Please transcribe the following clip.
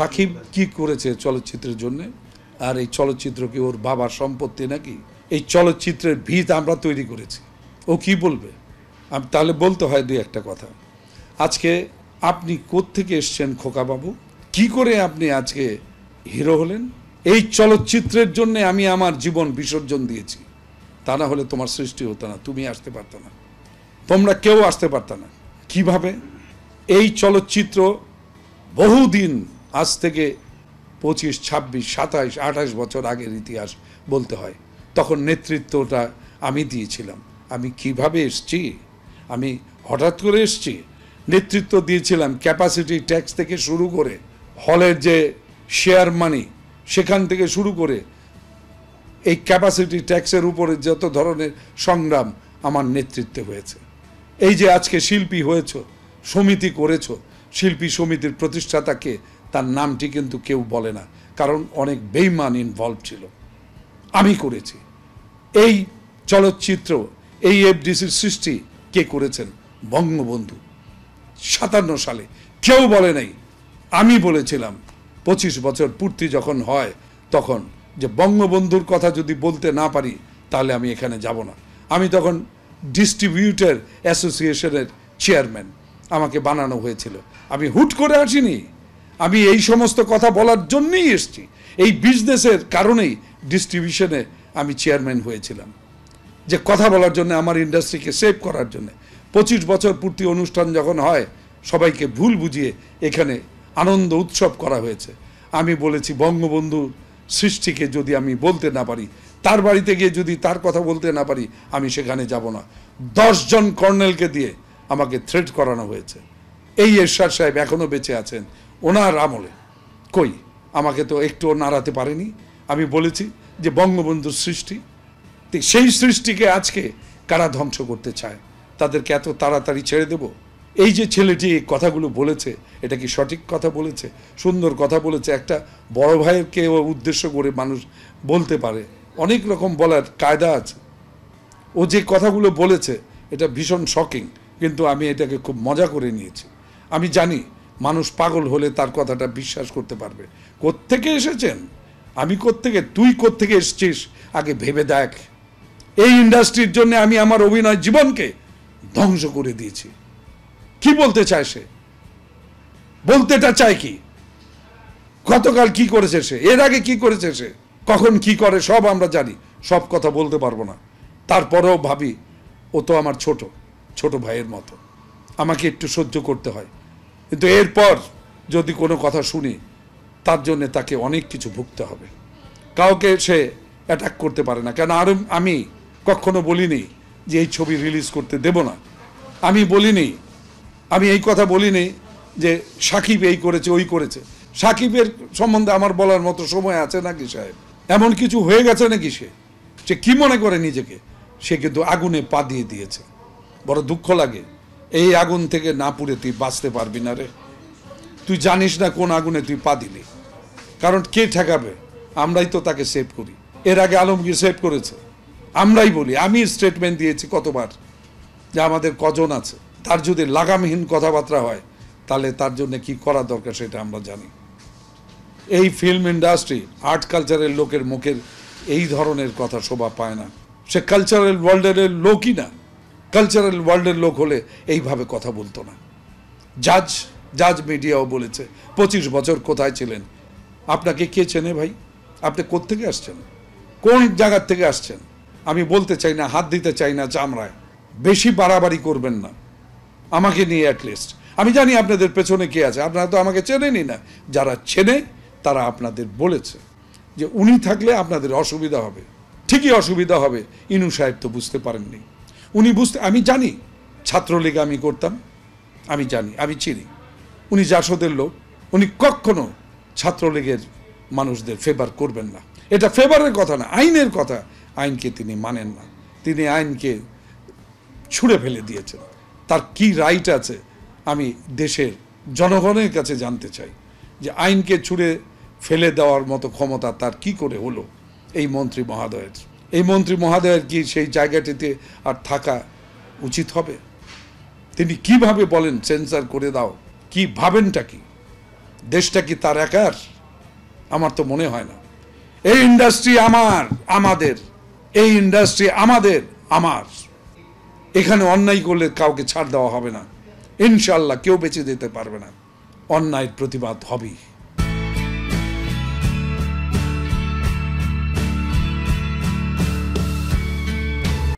সাকিব কি করেছে চলচ্চিত্রের জন্য? আর এই চলচ্চিত্র কি ওর বাবার সম্পত্তি নাকি? এই চলচ্চিত্রের ভিত আমরা তৈরি করেছি। ও কি বলবে? আমি, তাহলে বলতে হয় দুই একটা কথা। আজকে আপনি কোত্থেকে এসছেন খোকাবাবু? কি করে আপনি আজকে হিরো হলেন? এই চলচ্চিত্রের জন্য আমি আমার জীবন বিসর্জন দিয়েছি। তা না হলে তোমার সৃষ্টি হতো না, তুমি আসতে পারতো না। তোমরা কেউ আসতে পারত না। কীভাবে? এই চলচ্চিত্র বহুদিন আজ থেকে পঁচিশ, ছাব্বিশ, সাতাইশ আঠাশ বছর আগের ইতিহাস বলতে হয়। তখন নেতৃত্বটা আমি দিয়েছিলাম। আমি কীভাবে এসছি? আমি হঠাৎ করে এসছি। নেতৃত্ব দিয়েছিলাম ক্যাপাসিটি ট্যাক্স থেকে শুরু করে হলের যে শেয়ার মানি সেখান থেকে শুরু করে এই ক্যাপাসিটি ট্যাক্সের উপরে যত ধরনের সংগ্রাম আমার নেতৃত্বে হয়েছে। এই যে আজকে শিল্পী হয়েছ, সমিতি করেছ, শিল্পী সমিতির প্রতিষ্ঠাতাকে তার নামটি কিন্তু কেউ বলে না, কারণ অনেক বেইমান ইনভলভ ছিল। আমি করেছি। এই চলচ্চিত্র, এই এফডিসির সৃষ্টি কে করেছেন? বঙ্গবন্ধু। সাতান্ন সালে। কেউ বলে নাই। আমি বলেছিলাম, পঁচিশ বছর পূর্তি যখন হয় তখন যে বঙ্গবন্ধুর কথা যদি বলতে না পারি, তাহলে আমি এখানে যাব না। আমি তখন ডিস্ট্রিবিউটার অ্যাসোসিয়েশনের চেয়ারম্যান। আমাকে বানানো হয়েছিল। আমি হুট করে আসিনি। আমি এই সমস্ত কথা বলার জন্যই এসেছি। এই বিজনেসের কারণেই ডিস্ট্রিবিউশনে আমি চেয়ারম্যান হয়েছিলাম। যে কথা বলার জন্য, আমার ইন্ডাস্ট্রিকে সেভ করার জন্য। পঁচিশ বছর পূর্তি অনুষ্ঠান যখন হয়, সবাইকে ভুল বুঝিয়ে এখানে আনন্দ উৎসব করা হয়েছে। আমি বলেছি বঙ্গবন্ধু সৃষ্টিকে যদি আমি বলতে না পারি, তার বাড়িতে গিয়ে যদি তার কথা বলতে না পারি, আমি সেখানে যাব না। দশজন কর্নেলকে দিয়ে আমাকে থ্রেট করানো হয়েছে। এই এরশাদ সাহেব এখনও বেঁচে আছেন। ওনার আমলে। কই? আমাকে তো একটুও নাড়াতে পারেনি। আমি বলেছি যে বঙ্গবন্ধুর সৃষ্টি সেই সৃষ্টিকে আজকে কারা ধ্বংস করতে চায়, তাদেরকে এত তাড়াতাড়ি ছেড়ে দেব? এই যে ছেলেটি এই কথাগুলো বলেছে, এটা কি সঠিক কথা বলেছে? সুন্দর কথা বলেছে। একটা বড় ভাইয়েরকে ও উদ্দেশ্য করে মানুষ বলতে পারে। অনেক রকম বলার কায়দা আছে। ও যে কথাগুলো বলেছে, এটা ভীষণ শকিং কিন্তু আমি এটাকে খুব মজা করে নিয়েছি। আমি জানি মানুষ পাগল হলে তার কথাটা বিশ্বাস করতে পারবে। কোত্থেকে এসেছেন? আমি কোত্থেকে? তুই কোত্থেকে এসছিস? আগে ভেবে দেখ। এই ইন্ডাস্ট্রির জন্য আমি আমার অভিনয় জীবনকে ধ্বংস করে দিয়েছি। কি বলতে চায় সে? বলতেটা চায় কি? গতকাল কি করেছে সে? এর আগে কি করেছে সে? কখন কি করে, সব আমরা জানি। সব কথা বলতে পারব না। তারপরেও ভাবি, ও তো আমার ছোট ছোট ভাইয়ের মতো। আমাকে একটু সহ্য করতে হয়। কিন্তু এরপর যদি কোনো কথা শুনি, তার জন্য তাকে অনেক কিছু ভুগতে হবে। কাউকে সে অ্যাটাক করতে পারে না। কেন আর আমি কখনো বলিনি যে এই ছবি রিলিজ করতে দেব না। আমি বলিনি, আমি এই কথা বলিনি যে সাকিব এই করেছে, ওই করেছে। সাকিবের সম্বন্ধে আমার বলার মতো সময় আছে নাকি সাহেব? এমন কিছু হয়ে গেছে নাকি সে? সে কি মনে করে নিজেকে? সে কিন্তু আগুনে পা দিয়ে দিয়েছে। বড় দুঃখ লাগে। এই আগুন থেকে না পুড়ে তুই বাঁচতে পারবি না রে। তুই জানিস না কোন আগুনে তুই পা দিলি। কারণ কে ঠেকাবে? আমরাই তো তাকে সেভ করি। এর আগে আলমগীর সেভ করেছে। আমরাই বলি। আমি স্টেটমেন্ট দিয়েছি কতবার যে আমাদের কজন আছে। তার যদি লাগামহীন কথাবার্তা হয়, তাহলে তার জন্য কি করা দরকার সেটা আমরা জানি। এই ফিল্ম ইন্ডাস্ট্রি আর্ট কালচারের লোকের মুখের এই ধরনের কথা শোভা পায় না। সে কালচারাল ওয়ার্ল্ডের লোকই না। কালচারাল ওয়ার্ল্ডের লোক হলে এইভাবে কথা বলতো না। জাজ জাজ মিডিয়াও বলেছে, পঁচিশ বছর কোথায় ছিলেন? আপনাকে কে চেনে ভাই? আপনি কোত্থেকে আসছেন? কোন জায়গার থেকে আসছেন? আমি বলতে চাই না, হাত দিতে চাই না চামড়ায়। বেশি বাড়াবাড়ি করবেন না। আমাকে নিয়ে অ্যাটলিস্ট আমি জানি আপনাদের পেছনে কে আছে, আপনারা তো আমাকে চেনেনই না। যারা চেনে, তারা আপনাদের বলেছে যে উনি থাকলে আপনাদের অসুবিধা হবে। ঠিকই অসুবিধা হবে, ইনু সাহেব তো বুঝতে পারেননি। উনি বুঝতে, আমি জানি, ছাত্রলীগ আমি করতাম, আমি জানি, আমি চিনি। উনি জাসদের লোক, উনি কখনো ছাত্রলীগের মানুষদের ফেভার করবেন না। এটা ফেভারের কথা না, আইনের কথা, আইনকে তিনি মানেন না। তিনি আইনকে ছুঁড়ে ফেলে দিয়েছেন। তার কি রাইট আছে, আমি দেশের জনগণের কাছে জানতে চাই। যে আইনকে ছুঁড়ে ফেলে দেওয়ার মতো ক্ষমতা তার কি করে হলো, এই মন্ত্রী মহাদয়ের? এই মন্ত্রী মহাদয়ের কি সেই জায়গাটিতে আর থাকা উচিত হবে? তিনি কীভাবে বলেন সেন্সার করে দাও? কি ভাবেনটা কি? দেশটা কি তার একার? আমার তো মনে হয় না। এই ইন্ডাস্ট্রি আমার, আমাদের। এই ইন্ডাস্ট্রি আমাদের, আমার। এখানে অন্যায় করলে কাউকে ছাড় দেওয়া হবে না। ইনশাল্লাহ কেউ বেঁচে যেতে পারবে না। অন্যায়ের প্রতিবাদ হবেই।